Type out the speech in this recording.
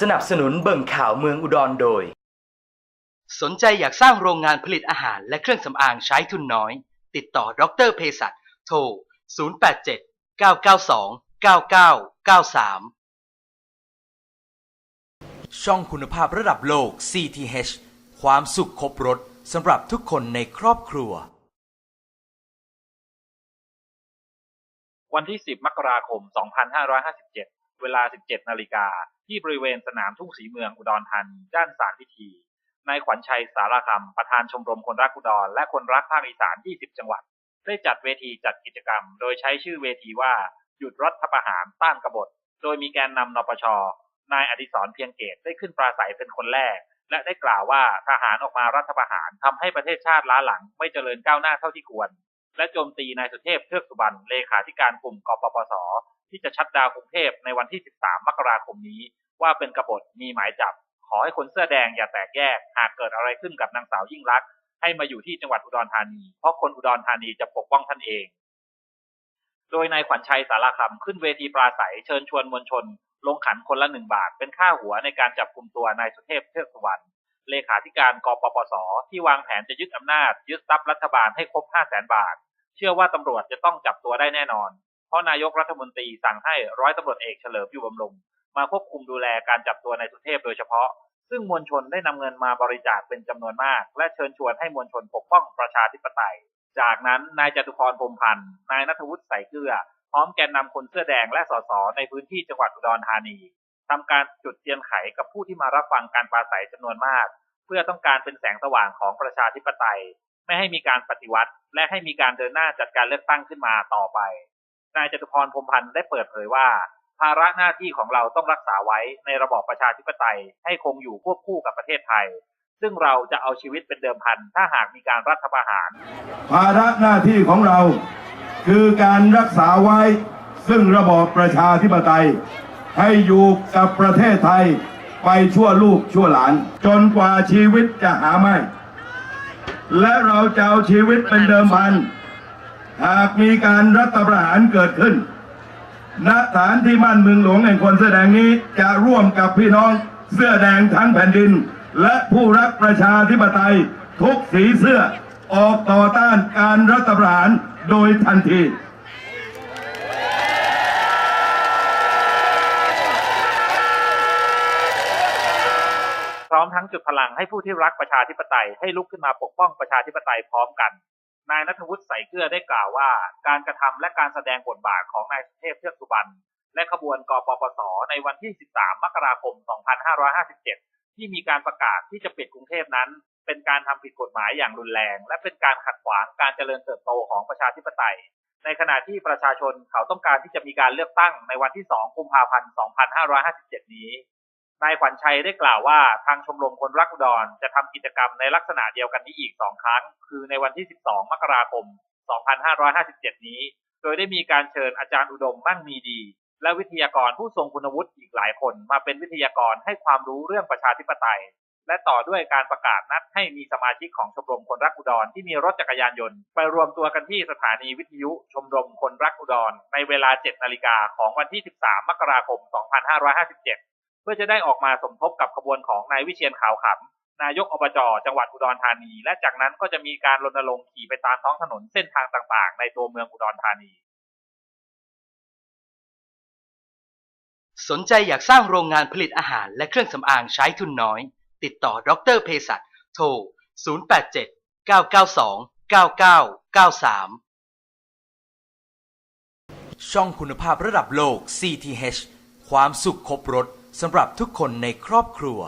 สนับสนุนเบิ่งข่าวเมืองอุดรโดย สนใจอยากสร้างโรงงานผลิตอาหารและเครื่องสำอางใช้ทุนน้อย ติดต่อดรเภสัชโทร 087 992 9993 ช่องคุณภาพระดับโลก CTH ความสุขครบรถสำหรับทุกคนในครอบครัว วันที่ 10 มกราคม 2557 เวลา 17 นาฬิกา ที่บริเวณสนามทุ่งสีเมืองอุดรธานีด้านสารพิธีนายขวัญชัยสารคำประธานชมรมคนรักอุดร และคนรักภาคอีสาน 20 จังหวัด ได้จัดเวทีจัดกิจกรรม โดยใช้ชื่อเวทีว่าหยุดรัฐประหารต้านกบฏ โดยมีแกนนำนปช นายอดิศรเพียงเกตได้ขึ้นปราศัยเป็นคนแรก และได้กล่าวว่าทหารออกมารัฐประหารทำให้ประเทศชาติล้าหลังไม่เจริญก้าวหน้าเท่าที่ควร และโจมตีนายสุเทพเทือกสุบรรณเลขาธิการกลุ่มกปปส ที่จะชัดดาวกรุงเทพในวันที่ 13 มกราคมนี้ ว่าเป็นกบฏมีหมายจับ ขอให้คนเสื้อแดงอย่าแตกแยก หากเกิดอะไรขึ้นกับนางสาวยิ่งลักษณ์ให้มาอยู่ที่จังหวัดอุดรธานี เพราะคนอุดรธานีจะปกป้องท่านเอง โดยนายขวัญชัยสารคำขึ้นเวทีปราศัยเชิญชวนมวลชน ลงขันคนละหนึ่งบาท เป็นค่าหัวในการจับกลุ่มตัวนายสุเทพเทือกสุวรรณเลขาธิการกปปส ที่วางแผนจะยึดอำนาจ ยึดทรัพย์รัฐบาลให้ครบ5 0 0แสนบาท เชื่อว่าตำรวจจะต้องจับตัวได้แน่นอน เพราะนายกรัฐมนตรีสั่งให้ร้อยตำรวจเอกเฉลิมอยู่บำรุงมาควบคุมดูแลการจับตัวนายสุเทพโดยเฉพาะ ซึ่งมวลชนได้นำเงินมาบริจาคเป็นจำนวนมาก และเชิญชวนให้มวลชนปกป้องประชาธิปไตย จากนั้นนายจตุพรพรมพันธ์นายนัทวุฒิใส่เกลือ พร้อมแกนนำคนเสื้อแดงและสสในพื้นที่จังหวัดอุดรธานีทำการจุดเทียนไขกับผู้ที่มารับฟังการปราศัยจำนวนมาก เพื่อต้องการเป็นแสงสว่างของประชาธิปไตย ไม่ให้มีการปฏิวัติ และให้มีการเดินหน้าจัดการเลือกตั้งขึ้นมาต่อไป นายจตุพรพรมพันธ์ได้เปิดเผยว่า ภาระหน้าที่ของเราต้องรักษาไว้ในระบอบประชาธิปไตยให้คงอยู่ควบคู่กับประเทศไทย ซึ่งเราจะเอาชีวิตเป็นเดิมพัน ถ้าหากมีการรัฐประหาร ภาระหน้าที่ของเรา คือการรักษาไว้ ซึ่งระบอบประชาธิปไตย ให้อยู่กับประเทศไทยไปชั่วลูกชั่วหลาน จนกว่าชีวิตจะหาไม่ และเราจะเอาชีวิตเป็นเดิมพัน หากมีการรัฐประหารเกิดขึ้นณฐานที่มั่นเมืองหลวงแห่งคนเสื้อแดงนี้จะร่วมกับพี่น้องเสื้อแดงทั้งแผ่นดิน และผู้รักประชาธิปไตยทุกสีเสื้อออกต่อต้านการรัฐประหารโดยทันที พร้อมทั้งจุดพลังให้ผู้ที่รักประชาธิปไตยให้ลุกขึ้นมาปกป้องประชาธิปไตยพร้อมกัน นายนัทวุฒิใส่เกลือได้กล่าวว่า การกระทำและการแสดงบทบาทของนายสุเทพเทือกสุบรรณและขบวนกปปส ในวันที่ 13 มกราคม 2557 ที่มีการประกาศที่จะปิดกรุงเทพนั้น เป็นการทำผิดกฎหมายอย่างรุนแรง และเป็นการขัดขวางการเจริญเติบโตของประชาธิปไตย ในขณะที่ประชาชนเขาต้องการที่จะมีการเลือกตั้งในวันที่ 2 กุมภาพันธ์ 2557 นี้ นายขวัญชัยได้กล่าวว่าทางชมรมคนรักอุดรจะทำกิจกรรมในลักษณะเดียวกันนี้อีก 2 ครั้ง คือในวันที่ 12 มกราคม 2557 นี้ โดยได้มีการเชิญอาจารย์อุดมมั่งมีดี และวิทยากรผู้ทรงคุณวุฒิอีกหลายคนมาเป็นวิทยากรให้ความรู้เรื่องประชาธิปไตย และต่อด้วยการประกาศนัดให้มีสมาชิกของชมรมคนรักอุดรที่มีรถจักรยานยนต์ไปรวมตัวกันที่สถานีวิทยุชมรมคนรักอุดรในเวลา 7 นาฬิกาของวันที่ 13 มกราคม 2557 พื่อจะได้ออกมาสมทบกับขบวนของนายวิเชียนขาวขำนายกอบจจังหวัดอุดรธานี และจากนั้นก็จะมีการรณรงค์ขี่ไปตามท้องถนนเส้นทางต่างๆ ในตัวเมืองอุดรธานี สนใจอยากสร้างโรงงานผลิตอาหารและเครื่องสำอางใช้ทุนน้อย ติดต่อดรเภสัชโทร 087 992 9993 ช่องคุณภาพระดับโลก CTH ความสุขครบรถ สำหรับทุกคนในครอบครัว